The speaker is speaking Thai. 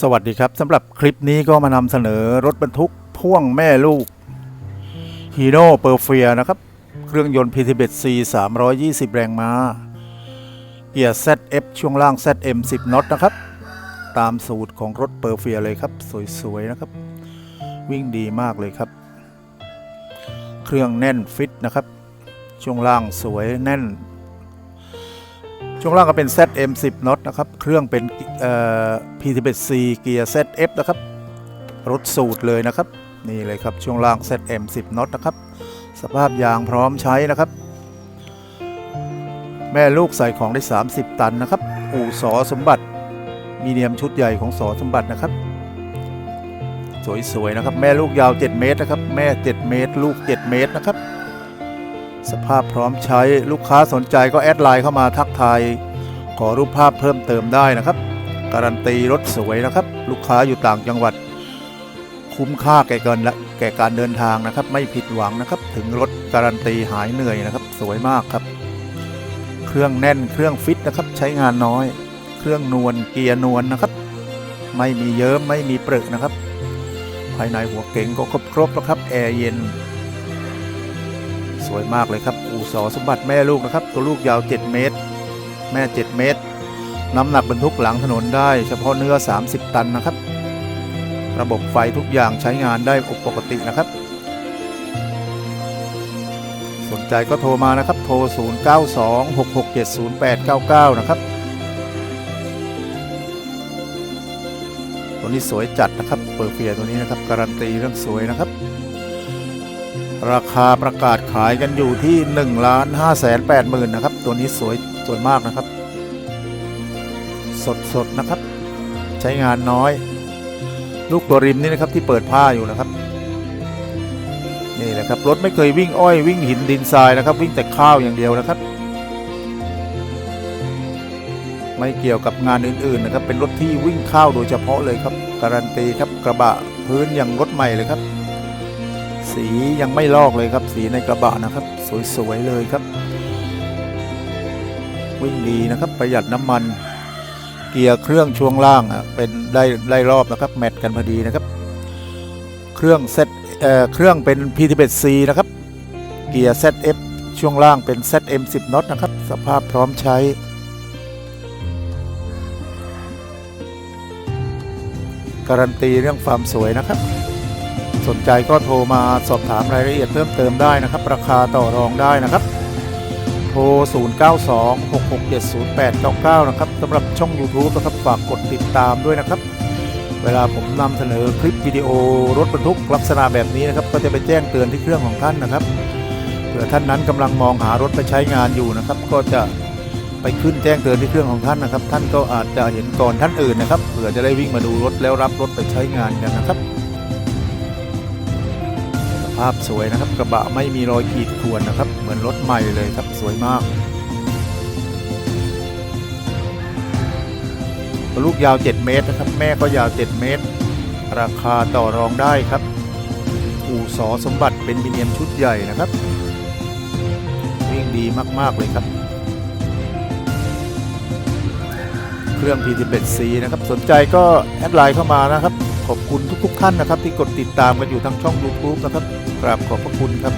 สวัสดีครับสำหรับคลิปนี้ก็มานำเสนอรถบรรทุกพ่วงแม่ลูกฮีโน่เปอร์เฟียนะครับ เครื่องยนต์ PTB C 320 แรงม้าเกียร์ ZF ช่วงล่าง ZM 10น็อตนะครับ ตามสูตรของรถเปอร์เฟียเลยครับ สวยๆนะครับ วิ่งดีมากเลยครับ เครื่องแน่นฟิตนะครับ ช่วงล่างสวยแน่น ช่วงล่างก็เป็น ZM 10 น็อตนะครับ เครื่องเป็น P11C เกียร์ ZF นะครับรถสูตรเลยนะครับ นี่เลยครับช่วงล่าง ZM 10 น็อตนะครับ สภาพยางพร้อมใช้นะครับ แม่ลูกใส่ของได้ 30 ตันนะครับ อู่สอสมบัติ มีเนียมชุดใหญ่ของสอสมบัตินะครับ สวยๆนะครับ แม่ลูกยาว 7 เมตรนะครับ แม่ 7 เมตร ลูก 7 เมตรนะครับ สภาพพร้อมใช้ลูกค้าสนใจก็แอดไลน์เข้ามาทักทายขอรูปภาพเพิ่มเติมได้นะครับ การันตีรถสวยนะครับ ลูกค้าอยู่ต่างจังหวัด คุ้มค่าแก่การแก่การเดินทางนะครับ ไม่ผิดหวังนะครับ ถึงรถการันตีหายเหนื่อยนะครับ สวยมากครับ เครื่องแน่นเครื่องฟิตนะครับ ใช้งานน้อย เครื่องนวลเกียร์นวลนะครับ ไม่มีเยิ้มไม่มีเปรอะนะครับ ภายในหัวเก๋งก็ครบครบแล้วครับแอร์เย็น สวยมากเลยครับอู่สอสมบัติแม่ลูกนะครับ ตัวลูกยาว 7 เมตร แม่ 7 เมตร น้ำหนักบรรทุกหลังถนนได้เฉพาะเนื้อ 30 ตันนะครับ ระบบไฟทุกอย่างใช้งานได้ปกตินะครับ สนใจก็โทรมานะครับ โทร 0926670899 นะครับตัวนี้สวยจัดนะครับ เปอร์เฟียตัวนี้นะครับ การันตีเรื่องสวยนะครับ ราคาประกาศขายกันอยู่ที่1ล้าน5แสน8หมื่นนะครับ ตัวนี้สวยสวยมากนะครับ สดสดนะครับ ใช้งานน้อย ลูกตัวริมนี่นะครับที่เปิดผ้าอยู่นะครับนี่แหละครับรถไม่เคยวิ่งอ้อยวิ่งหินดินทรายนะครับ วิ่งแต่ข้าวอย่างเดียวนะครับ ไม่เกี่ยวกับงานอื่นๆนะครับ เป็นรถที่วิ่งข้าวโดยเฉพาะเลยครับ การันตีครับกระบะพื้นอย่างรถใหม่เลยครับ สียังไม่ลอกเลยครับ สีในกระบะนะครับ สวยๆเลยครับ วิ่งดีนะครับประหยัดน้ำมัน เกียร์เครื่องช่วงล่างอะเป็นได้ได้รอบนะครับ แมทกันพอดีนะครับ เครื่องเซตเอ่อเครื่องเป็น P11C นะครับ เกียร์ ZF ช่วงล่างเป็น ZM 10 น็อตนะครับ สภาพพร้อมใช้การันตีเรื่องความสวยนะครับ สนใจก็โทรมาสอบถามรายละเอียดเพิ่มเติมได้นะครับ ราคาต่อรองได้นะครับ โทร 0926670899 นะครับสำหรับช่อง YouTube นะครับฝากกดติดตามด้วยนะครับเวลาผมนำเสนอคลิปวิดีโอรถบรรทุกลักษณะแบบนี้นะครับ ก็จะไปแจ้งเตือนที่เครื่องของท่านนะครับเผื่อท่านนั้นกำลังมองหารถไปใช้งานอยู่นะครับ ก็จะไปขึ้นแจ้งเตือนที่เครื่องของท่านนะครับ ท่านก็อาจจะเห็นก่อนท่านอื่นนะครับเผื่อจะได้วิ่งมาดูรถแล้วรับรถไปใช้งานกันนะครับ ภาพสวยนะครับ กระบะไม่มีรอยขีดข่วนนะครับ เหมือนรถใหม่เลยครับสวยมากลูกยาว 7 เมตรนะครับ แม่ก็ยาว 7 เมตร ราคาต่อรองได้ครับ อู่สอสมบัติเป็นมิเนียมชุดใหญ่นะครับ วิ่งดีมาก ๆ เลยครับ เครื่อง P11C นะครับ สนใจก็แอดไลน์เข้ามานะครับ ขอบคุณทุกๆท่านนะครับ ที่กดติดตามกันอยู่ทางช่อง YouTube นะครับกราบขอบพระคุณครับ